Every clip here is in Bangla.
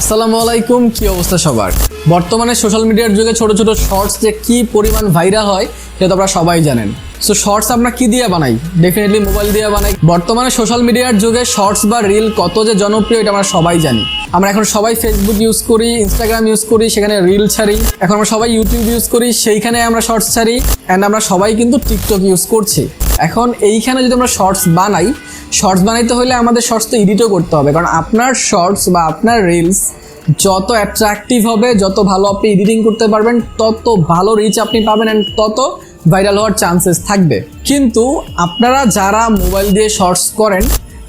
আসসালামু আলাইকুম, কি অবস্থা সবার? বর্তমানে সোশ্যাল মিডিয়ার যুগে ছোট ছোট শর্টস যে কি পরিমাণ ভাইরাল হয়, সেটা আপনারা সবাই জানেন। সো শর্টস আমরা কি দিয়ে বানাই? ডেফিনেটলি মোবাইল দিয়ে বানাই। বর্তমানে সোশ্যাল মিডিয়ার যুগে শর্টস বা রিল কত যে জনপ্রিয়, এটা আমরা সবাই জানি। আমরা এখন সবাই ফেসবুক ইউজ করি ইনস্টাগ্রাম ইউজ করি, সেখানে রিল ছাড়ি। এখন আমরা সবাই ইউটিউব ইউজ করি, সেইখানে আমরা শর্টস ছাড়ি। অ্যান্ড আমরা সবাই কিন্তু টিকটক ইউজ করছি। এখন এইখানে যদি আমরা শর্টস বানাই শর্টস বানাইতে হলে আমাদের শর্টস তো এডিটও করতে হবে। কারণ আপনার শর্টস বা আপনার রিলস যত অ্যাট্রাকটিভ হবে, যত ভালো আপনি এডিটিং করতে পারবেন, তত ভালো রিচ আপনি পাবেন অ্যান্ড তত ভাইরাল হওয়ার চান্সেস থাকবে। কিন্তু আপনারা যারা মোবাইল দিয়ে শর্টস করেন,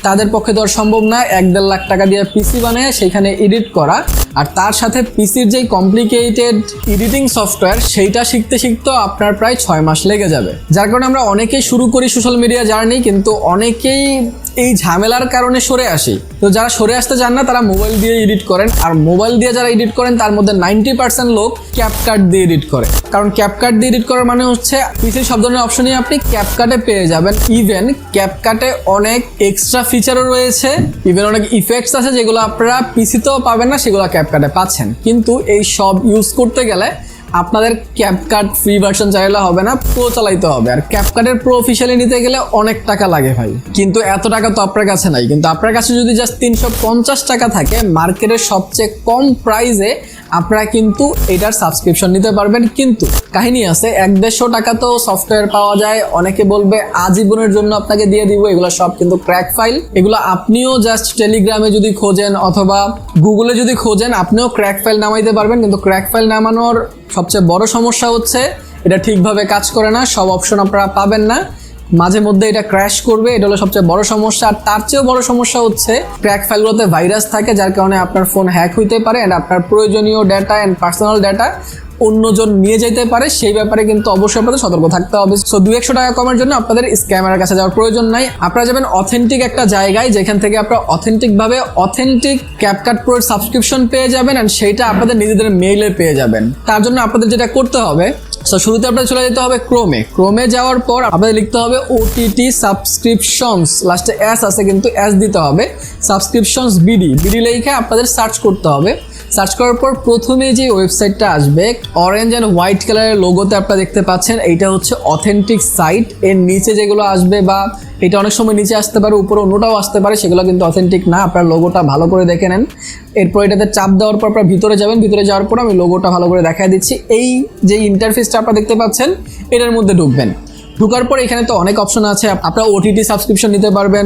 তাদের পক্ষে তো সম্ভব না এক দেড় লাখ টাকা দিয়ে পিসি বানিয়ে সেখানে এডিট করা। আর তার সাথে পিসির যেই কমপ্লিকেটেড এডিটিং সফটওয়্যার সেইটা শিখতে শিখতেও আপনার প্রায় ছয় মাস লেগে যাবে। যার কারণে আমরা অনেকেই শুরু করি সোশ্যাল মিডিয়া জার্নি কিন্তু অনেকেই এই ঝামেলার কারণে সরে আসি। তো যারা সরে আসতে চান না, তারা মোবাইল দিয়ে এডিট করেন। আর মোবাইল দিয়ে যারা এডিট করেন, তার মধ্যে নাইনটি পার্সেন্ট লোক ক্যাপকাট দিয়ে এডিট করে। কারণ ক্যাপকাট দিয়ে এডিট করার মানে হচ্ছে পিসির সব ধরনের অপশনই আপনি ক্যাপকাটে পেয়ে যাবেন। ইভেন ক্যাপকাটে অনেক এক্সট্রা ফিচারও রয়েছে। ইভেন অনেক ইফেক্টস আছে যেগুলো আপনারা পিসিতেও পাবেন না, সেগুলো ক্যাপকাটে পাচ্ছেন। কিন্তু এই সব ইউজ করতে গেলে আপনাদের ক্যাপকাট ফ্রি ভার্সন চাইলে হবে না প্রো চালাইতে হবে। আর ক্যাপকাটের প্রো অফিসিয়ালি নিতে গেলে অনেক টাকা লাগে ভাই। কিন্তু এত টাকা তো আপনার কাছে নাই। কিন্তু আপনার কাছে যদি জাস্ট তিনশো পঞ্চাশ টাকা থাকে মার্কেটের সবচেয়ে কম প্রাইসে আপনারা কিন্তু এটার সাবস্ক্রিপশন নিতে পারবেন। কিন্তু কাহিনী আছে, এক দেড়শো টাকা তো সফটওয়্যার পাওয়া যায়। অনেকে বলবে, আজীবনের জন্য আপনাকে দিয়ে দিব। এগুলো সব কিন্তু ক্র্যাক ফাইল এগুলো আপনিও জাস্ট টেলিগ্রামে যদি খোঁজেন অথবা গুগলে যদি খোঁজেন, আপনিও ক্র্যাক ফাইল নামাইতে পারবেন। কিন্তু ক্র্যাক ফাইল নামানোর সবচেয়ে বড় সমস্যা হচ্ছে, এটা ঠিকভাবে কাজ করে না, সব অপশন আপনারা পাবেন না। মাঝে মধ্যে এটা ক্র্যাশ করবে, এটা হলো সবচেয়ে বড় সমস্যা। আর তার চেয়েও বড় সমস্যা হচ্ছে ক্র্যাক ফাইলগুলোতে ভাইরাস থাকে, যার কারণে আপনার ফোন হ্যাক হইতে পারে অ্যান্ড আপনার প্রয়োজনীয় ডেটা অ্যান্ড পার্সোনাল ডেটা অন্যজন নিয়ে যেতে পারে। সেই ব্যাপারে কিন্তু অবশ্যই আপনাদের সতর্ক থাকতে হবে। সো দু একশো টাকা কমার জন্য আপনাদের স্ক্যামারের কাছে যাওয়ার প্রয়োজন নাই। আপনারা যাবেন অথেন্টিক একটা জায়গায়, যেখান থেকে আপনারা অথেন্টিকভাবে অথেন্টিক ক্যাপকাট প্রোর সাবস্ক্রিপশন পেয়ে যাবেন অ্যান্ড সেইটা আপনাদের নিজেদের মেইলে পেয়ে যাবেন। তার জন্য আপনাদের যেটা করতে হবে সো শুরুতে আপনাদের চলে যেতে হবে ক্রোমে ক্রোমে যাওয়ার পর আপনাদের লিখতে হবে ওটিটি সাবস্ক্রিপশনস লাস্টে এস আছে, কিন্তু এস দিতে হবে। সাবস্ক্রিপশনস বিডি বিডি লেখে আপনাদের সার্চ করতে হবে। সার্চ করার পর প্রথমে যে ওয়েবসাইটটা আসবে অরেঞ্জ অ্যান্ড হোয়াইট কালারের লোগোতে আপনারা দেখতে পাচ্ছেন, এইটা হচ্ছে অথেন্টিক সাইট এর নিচে যেগুলো আসবে বা এটা অনেক সময় নিচে আসতে পারে, উপরে অন্যটাও আসতে পারে, সেগুলো কিন্তু অথেন্টিক না। আপনার লোগোটা ভালো করে দেখে নেন। এরপর এটাতে চাপ দেওয়ার পর আপনার ভিতরে যাবেন, ভিতরে যাওয়ার পর আমি লোগোটা ভালো করে দেখা দিচ্ছি। এই যে ইন্টারফেসটা আপনারা দেখতে পাচ্ছেন, এটার মধ্যে ঢুকবেন। ঢুকার পর এখানে তো অনেক অপশন আছে। আপনারা ওটিটি সাবস্ক্রিপশন নিতে পারবেন।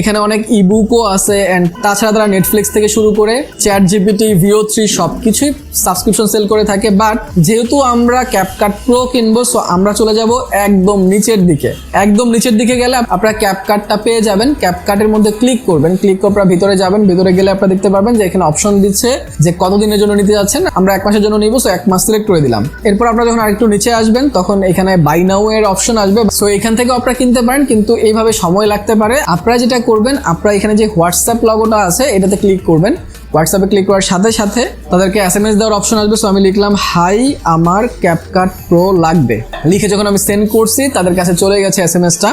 এখানে অনেক ইবুকও আছে অ্যান্ড তাছাড়া তারা নেটফ্লিক্স থেকে শুরু করে চ্যাট জিপিটি ভিও থ্রি সব কিছুই সাবস্ক্রিপশন সেল করে থাকে। বাট যেহেতু আমরা ক্যাপকাট প্রো কিনবো সো আমরা চলে যাব একদম নিচের দিকে। একদম নিচের দিকে গেলে আপনারা ক্যাপকাটটা পেয়ে যাবেন। ক্যাপকাটের মধ্যে ক্লিক করবেন। ক্লিক করে আপনারা ভিতরে যাবেন। ভিতরে গেলে আপনারা দেখতে পারবেন যে এখানে অপশন দিচ্ছে যে কতদিনের জন্য নিতে যাচ্ছেন। আমরা এক মাসের জন্য নিব সো এক মাস সিলেক্ট করে দিলাম। এরপর আপনারা যখন আরেকটু নিচে আসবেন, তখন এখানে বাই নাও এর অপশন আসবে। সো এখান থেকে আপনারা কিনতে পারেন, কিন্তু এইভাবে সময় লাগতে পারে। আপনারা যেটা করবেন, আপনারা এখানে যে হোয়াটসঅ্যাপ লগোটা আছে, এটাতে ক্লিক করবেন। হোয়াটসঅ্যাপে ক্লিক করার সাথে সাথে তাদেরকে এস এম এস দেওয়ার অপশন আসবে। সো আমি লিখলাম হাই আমার ক্যাপকাট প্রো লাগবে। লিখে যখন আমি সেন্ড করছি, তাদের কাছে চলে গেছে এস এম এসটা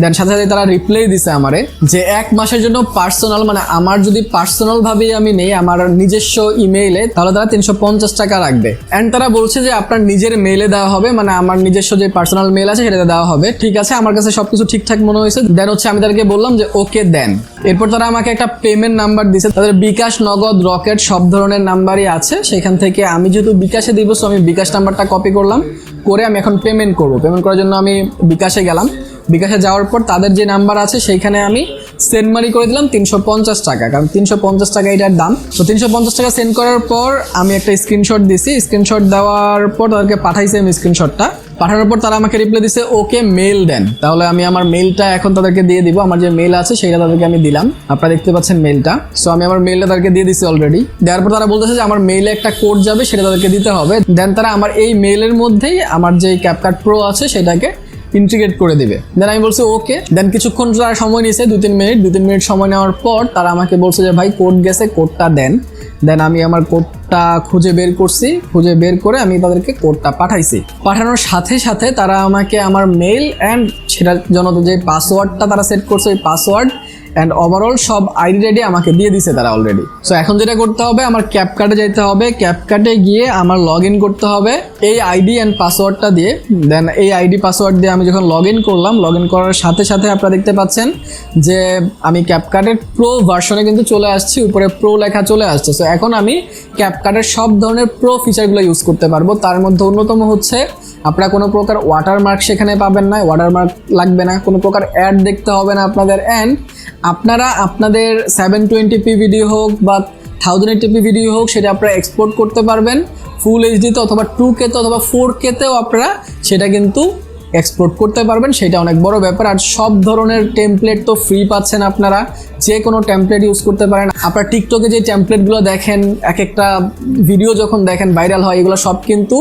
দেন সাথে সাথে তারা রিপ্লাই দিছে আমারে যে এক মাসের জন্য পার্সোনাল মানে আমার যদি পার্সোনাল ভাবেই আমি নেই, আমার নিজস্ব ইমেইলে তাহলে তারা তিনশো পঞ্চাশ টাকা রাখবে। অ্যান্ড তারা বলছে যে আপনার নিজের মেইলে দেওয়া হবে মানে আমার নিজস্ব যে পার্সোনাল মেইল আছে সেটাতে দেওয়া হবে। ঠিক আছে, আমার কাছে সবকিছু ঠিকঠাক মনে হয়েছে। দেন হচ্ছে আমি তাদেরকে বললাম যে ওকে দেন এরপর তারা আমাকে একটা পেমেন্ট নাম্বার দিছে। তাদের বিকাশ নগদ রকেট সব ধরনের নাম্বারই আছে। সেখান থেকে আমি যেহেতু বিকাশে দিব সো আমি বিকাশ নাম্বারটা কপি করলাম। করে আমি এখন পেমেন্ট করব। পেমেন্ট করার জন্য আমি বিকাশে গেলাম। বিকাশে যাওয়ার পর তাদের যে নাম্বার আছে, সেইখানে আমি সেন্ড মানি করে দিলাম তিনশো পঞ্চাশ টাকা। কারণ তিনশো পঞ্চাশ টাকা এটার দাম। তো তিনশো পঞ্চাশ টাকা সেন্ড করার পর আমি একটা স্ক্রিনশট দিছি। স্ক্রিনশট দেওয়ার পর তাদেরকে পাঠাইছি আমি স্ক্রিনশটটা পাঠানোর পর তারা আমাকে রিপ্লাই দিছে, ওকে মেল দেন। তাহলে আমি আমার মেলটা এখন তাদেরকে দিয়ে দিব। আমার যে মেল আছে সেটা তাদেরকে আমি দিলাম। আপনারা দেখতে পাচ্ছেন মেলটা সো আমি আমার মেলটা তাদেরকে দিয়ে দিছি অলরেডি দেওয়ার পর তারা বলতেছে যে, আমার মেইলে একটা কোড যাবে, সেটা তাদেরকে দিতে হবে। দেন তারা আমার এই মেলের মধ্যেই আমার যে ক্যাপকাট প্রো আছে, সেটাকে ইন্টিগ্রেট করে দিবে। দেন আমি বলছি ওকে দেন কিছুক্ষণ তারা সময় নিয়েছে, দু তিন মিনিট, দু তিন মিনিট সময় নেওয়ার পর তারা আমাকে বলছে যে, ভাই কোড গেছে কোডটা দেন। দেন আমি আমার কোডটা খুঁজে বের করছি, খুঁজে বের করে আমি তাদেরকে কোডটা পাঠাইছি। পাঠানোর সাথে সাথে তারা আমাকে আমার মেইল অ্যান্ড সেটার জন্য যে পাসওয়ার্ডটা তারা সেট করছে, ওই পাসওয়ার্ড অ্যান্ড ওভারঅল সব আইডি রেডি আমাকে দিয়ে দিছে তারা অলরেডি সো এখন যেটা করতে হবে, আমার ক্যাপকার্টে যেতে হবে। ক্যাপকার্টে গিয়ে আমার লগ ইন করতে হবে। এই আইডি অ্যান্ড পাসওয়ার্ডটা দিয়ে দেন এই আইডি পাসওয়ার্ড দিয়ে আমি যখন লগ ইন করলাম লগ ইন করার সাথে সাথে আপনারা দেখতে পাচ্ছেন যে আমি ক্যাপকার্টের প্রো ভার্সনে কিন্তু চলে আসছি, উপরে প্রো লেখা চলে আসছে। সো এখন আমি ক্যাপকার্টের সব ধরনের প্রো ফিচারগুলো ইউজ করতে পারব। তার মধ্যে অন্যতম হচ্ছে আপনারা কোনো প্রকার ওয়াটারমার্ক সেখানে পাবেন না ওয়াটারমার্ক লাগবে না, কোনো প্রকার অ্যাড দেখতে হবে না আপনাদের। অ্যান্ড আপনারা আপনাদের সেভেন টোয়েন্টি পি ভিডিও হোক বা থাউজেন্ড এইটিপি ভিডিও হোক, সেটা আপনারা এক্সপোর্ট করতে পারবেন। ফুল এইচডিতে অথবা টু কেতে অথবা ফোর কেতেও আপনারা সেটা কিন্তু এক্সপোর্ট করতে পারবেন। সেটা অনেক বড় ব্যাপার। আর সব ধরনের টেমপ্লেট তো ফ্রি পাচ্ছেন আপনারা। যে কোনো টেমপ্লেট ইউজ করতে পারেন। আপনারা টিকটকে যে টেমপ্লেটগুলো দেখেন, এক একটা ভিডিও যখন দেখেন ভাইরাল হয়, এগুলো সব কিন্তু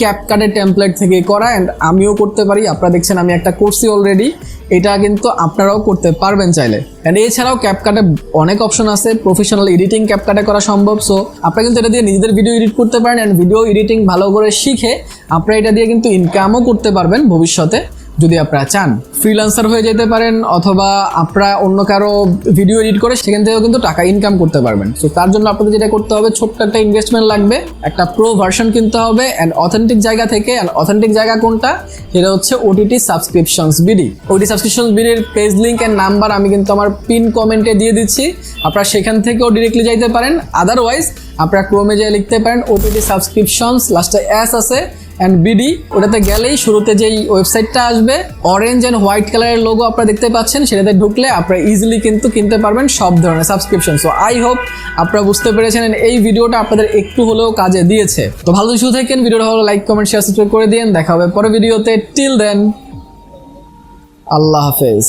ক্যাপকাটের টেমপ্লেট থেকে করা অ্যান্ড আমিও করতে পারি। আপনারা দেখছেন আমি একটা করছি অলরেডি এটা কিন্তু আপনারাও করতে পারবেন চাইলে। অ্যান্ড এছাড়াও ক্যাপকাটে অনেক অপশন আছে। প্রফেশনাল এডিটিং ক্যাপকাটে করা সম্ভব। সো আপনারা কিন্তু এটা দিয়ে নিজেদের ভিডিও এডিট করতে পারেন অ্যান্ড ভিডিও এডিটিং ভালো করে শিখে আপনারা এটা দিয়ে কিন্তু ইনকামও করতে পারবেন ভবিষ্যতে। যদি আপনারা চান ফ্রিল্যান্সার হয়ে যেতে পারেন অথবা আপনারা অন্য কারও ভিডিও এডিট করে সেখান থেকেও কিন্তু টাকা ইনকাম করতে পারবেন। সো তার জন্য আপনাদের যেটা করতে হবে, ছোট্ট একটা ইনভেস্টমেন্ট লাগবে, একটা প্রো ভার্সন কিনতে হবে অ্যান্ড অথেন্টিক জায়গা থেকে অ্যান্ড অথেন্টিক জায়গা কোনটা? সেটা হচ্ছে OTT subscriptions BD OT subscriptions বিডির page link and number আমি কিন্তু আমার পিন কমেন্টে দিয়ে দিচ্ছি। আপনারা সেখান থেকেও ডিরেক্টলি যাইতে পারেন। আদারওয়াইজ আপনারা ক্রোমে যেয়ে লিখতে পারেন ওটিটি সাবস্ক্রিপশনস লাস্টে অ্যাস আছে। অ্যান্ড বিডি ওটাতে গেলেই শুরুতে যেই ওয়েবসাইটটা আসবে অরেঞ্জ অ্যান্ড হোয়াইট কালারের লোগো আপনারা দেখতে পাচ্ছেন, সেটাতে ঢুকলে আপনারা ইজিলি কিন্তু কিনতে পারবেন সব ধরনের সাবস্ক্রিপশন সো আই হোপ আপনারা বুঝতে পেরেছেন এই ভিডিওটা আপনাদের একটু হলেও কাজে দিয়েছে। তো ভালো কিছু থাকেন, ভিডিওটা ভালো লাইক কমেন্ট শেয়ার সাবস্ক্রাইব করে দিন দেখা হবে পরে ভিডিওতে। টিল দেন আল্লাহ হাফেজ।